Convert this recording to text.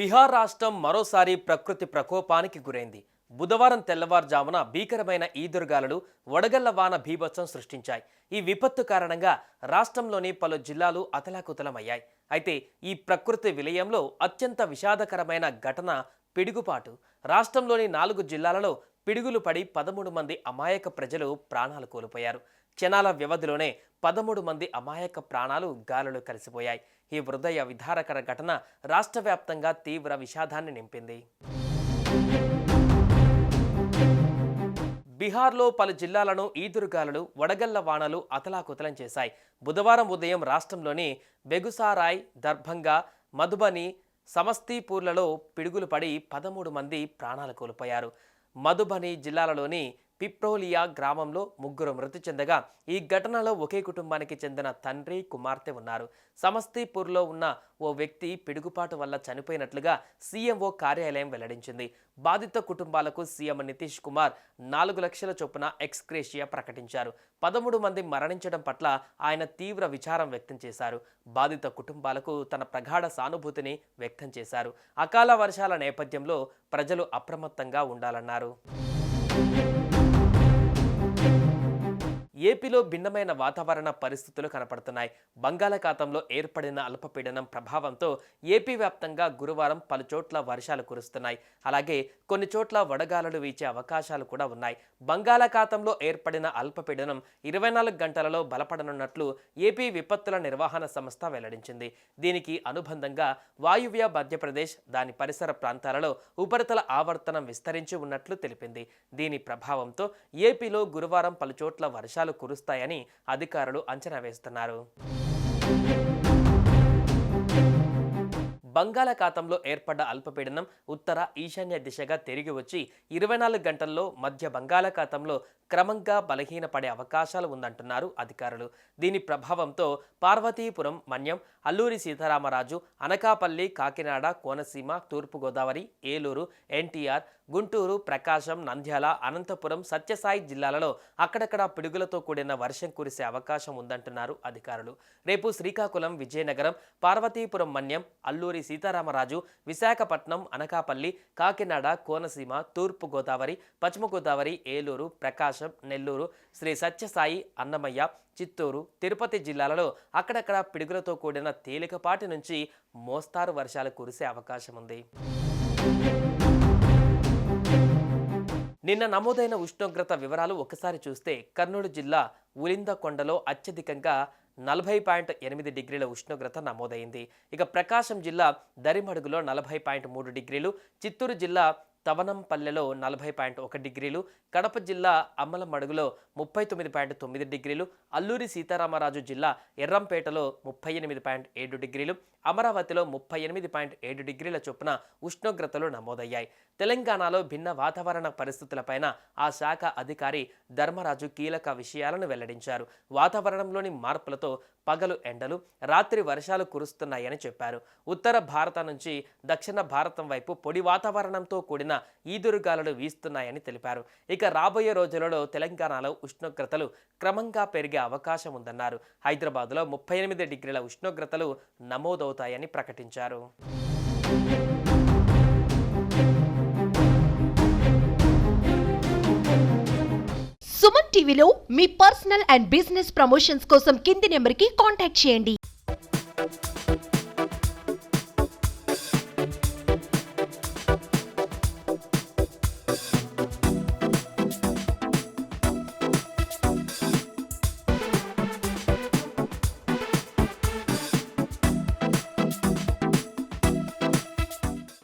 బీహార్ రాష్ట్రం మరోసారి ప్రకృతి ప్రకోపానికి గురైంది. బుధవారం తెల్లవారుజామున భీకరమైన ఈదురుగాలులు వడగళ్ళ వాన భీభత్సం సృష్టించాయి. ఈ విపత్తు కారణంగా రాష్ట్రంలోని పలు జిల్లాలు అతలాకుతలమయ్యాయి. అయితే ఈ ప్రకృతి విలయంలో అత్యంత విషాదకరమైన ఘటన పిడుగుపాటు. రాష్ట్రంలోని నాలుగు జిల్లాలలో పిడుగులు పడి పదమూడు మంది అమాయక ప్రజలు ప్రాణాలు కోల్పోయారు. క్షణాల వ్యవధిలోనే పదమూడు మంది అమాయక ప్రాణాలు గాలులు కలిసిపోయాయి. ఈ హృదయ విధారకర ఘటన రాష్ట్ర వ్యాప్తంగా తీవ్ర విషాదాన్ని నింపింది. బీహార్లో పలు జిల్లాలను ఈదురుగాలులు వడగళ్ళ వానలు అతలాకుతలం చేశాయి. బుధవారం ఉదయం రాష్ట్రంలోని బెగుసారాయ్ దర్భంగా మధుబని సమస్తీపూర్లలో పిడుగులు పడి పదమూడు మంది ప్రాణాలు కోల్పోయారు. మధుబని జిల్లాలలోని పిప్రోలియా గ్రామంలో ముగ్గురు మృతి చెందగా ఈ ఘటనలో ఒకే కుటుంబానికి చెందిన తండ్రి కుమార్తె ఉన్నారు. సమస్తీపూర్లో ఉన్న ఓ వ్యక్తి పిడుగుపాటు వల్ల చనిపోయినట్లుగా సీఎంఓ కార్యాలయం వెల్లడించింది. బాధిత కుటుంబాలకు సీఎం నితీష్ కుమార్ నాలుగు లక్షల చొప్పున ఎక్స్క్రేషియా ప్రకటించారు. పదమూడు మంది మరణించడం పట్ల ఆయన తీవ్ర విచారం వ్యక్తం చేశారు. బాధిత కుటుంబాలకు తన ప్రగాఢ సానుభూతిని వ్యక్తం చేశారు. అకాల వర్షాల నేపథ్యంలో ప్రజలు అప్రమత్తంగా ఉండాలన్నారు. ఏపీలో భిన్నమైన వాతావరణ పరిస్థితులు కనపడుతున్నాయి. బంగాళాఖాతంలో ఏర్పడిన అల్పపీడనం ప్రభావంతో ఏపీ వ్యాప్తంగా గురువారం పలు చోట్ల వర్షాలు కురుస్తున్నాయి. అలాగే కొన్ని చోట్ల వడగాలులు వీచే అవకాశాలు కూడా ఉన్నాయి. బంగాళాఖాతంలో ఏర్పడిన అల్పపీడనం ఇరవై నాలుగు గంటలలో బలపడనున్నట్లు ఏపీ విపత్తుల నిర్వహణ సంస్థ వెల్లడించింది. దీనికి అనుబంధంగా వాయువ్య మధ్యప్రదేశ్ దాని పరిసర ప్రాంతాలలో ఉపరితల ఆవర్తనం విస్తరించి ఉన్నట్లు తెలిపింది. దీని ప్రభావంతో ఏపీలో గురువారం పలు చోట్ల వర్షాలు కురుస్తాయని అధికారులు అంచనా వేస్తున్నారు. బంగాళాఖాతంలో ఏర్పడ్డ అల్పపీడనం ఉత్తర ఈశాన్య దిశగా తిరిగి వచ్చి ఇరవై నాలుగు గంటల్లో మధ్య బంగాళాఖాతంలో క్రమంగా బలహీనపడే అవకాశాలు ఉందంటున్నారు అధికారులు. దీని ప్రభావంతో పార్వతీపురం మన్యం అల్లూరి సీతారామరాజు అనకాపల్లి కాకినాడ కోనసీమ తూర్పుగోదావరి ఏలూరు ఎన్టీఆర్ గుంటూరు ప్రకాశం నంద్యాల అనంతపురం సత్యసాయి జిల్లాలలో అక్కడక్కడ పిడుగులతో కూడిన వర్షం కురిసే అవకాశం ఉందంటున్నారు అధికారులు. రేపు శ్రీకాకుళం విజయనగరం పార్వతీపురం మన్యం అల్లూరి సీతారామరాజు విశాఖపట్నం అనకాపల్లి కాకినాడ కోనసీమ తూర్పు గోదావరి పశ్చిమ గోదావరి ఏలూరు ప్రకాశం నెల్లూరు శ్రీ సత్యసాయి అన్నమయ్య చిత్తూరు తిరుపతి జిల్లాలలో అక్కడక్కడ పిడుగులతో కూడిన తేలికపాటి నుంచి మోస్తారు వర్షాలు కురిసే అవకాశం ఉంది. నిన్న నమోదైన ఉష్ణోగ్రత వివరాలు ఒకసారి చూస్తే కర్నూలు జిల్లా ఉలిందకొండలో అత్యధికంగా నలభై పాయింట్ ఎనిమిది డిగ్రీల ఉష్ణోగ్రత నమోదైంది. ఇక ప్రకాశం జిల్లా దరిమడుగులో నలభై పాయింట్ మూడు డిగ్రీలు చిత్తూరు జిల్లా తవనంపల్లెలో నలభై పాయింట్ ఒక డిగ్రీలు కడప జిల్లా అమ్మలమడుగులో ముప్పై తొమ్మిది పాయింట్ తొమ్మిది డిగ్రీలు అల్లూరి సీతారామరాజు జిల్లా ఎర్రంపేటలో ముప్పై ఎనిమిది పాయింట్ ఏడు డిగ్రీలు అమరావతిలో ముప్పై ఎనిమిది పాయింట్ ఏడు డిగ్రీల చొప్పున ఉష్ణోగ్రతలు నమోదయ్యాయి. తెలంగాణలో భిన్న వాతావరణ పరిస్థితులపైన ఆ శాఖ అధికారి ధర్మరాజు కీలక విషయాలను వెల్లడించారు. వాతావరణంలోని మార్పులతో పగలు ఎండలు రాత్రి వర్షాలు కురుస్తున్నాయని చెప్పారు. ఉత్తర భారత నుంచి దక్షిణ భారతం వైపు పొడి వాతావరణంతో కూడిన ఈదురుగాలులు వీస్తున్నాయని తెలిపారు. ఇక రాబోయే రోజులలో తెలంగాణలో ఉష్ణోగ్రతలు క్రమంగా పెరిగే అవకాశం ఉందన్నారు. హైదరాబాద్లో ముప్పై ఎనిమిది డిగ్రీల ఉష్ణోగ్రతలు నమోదవుతాయని ప్రకటించారు. సుమన్ టీవీలో మీ పర్సనల్ అండ్ బిజినెస్ ప్రమోషన్స్ కోసం కింది నెంబర్కి కాంటాక్ట్ చేయండి.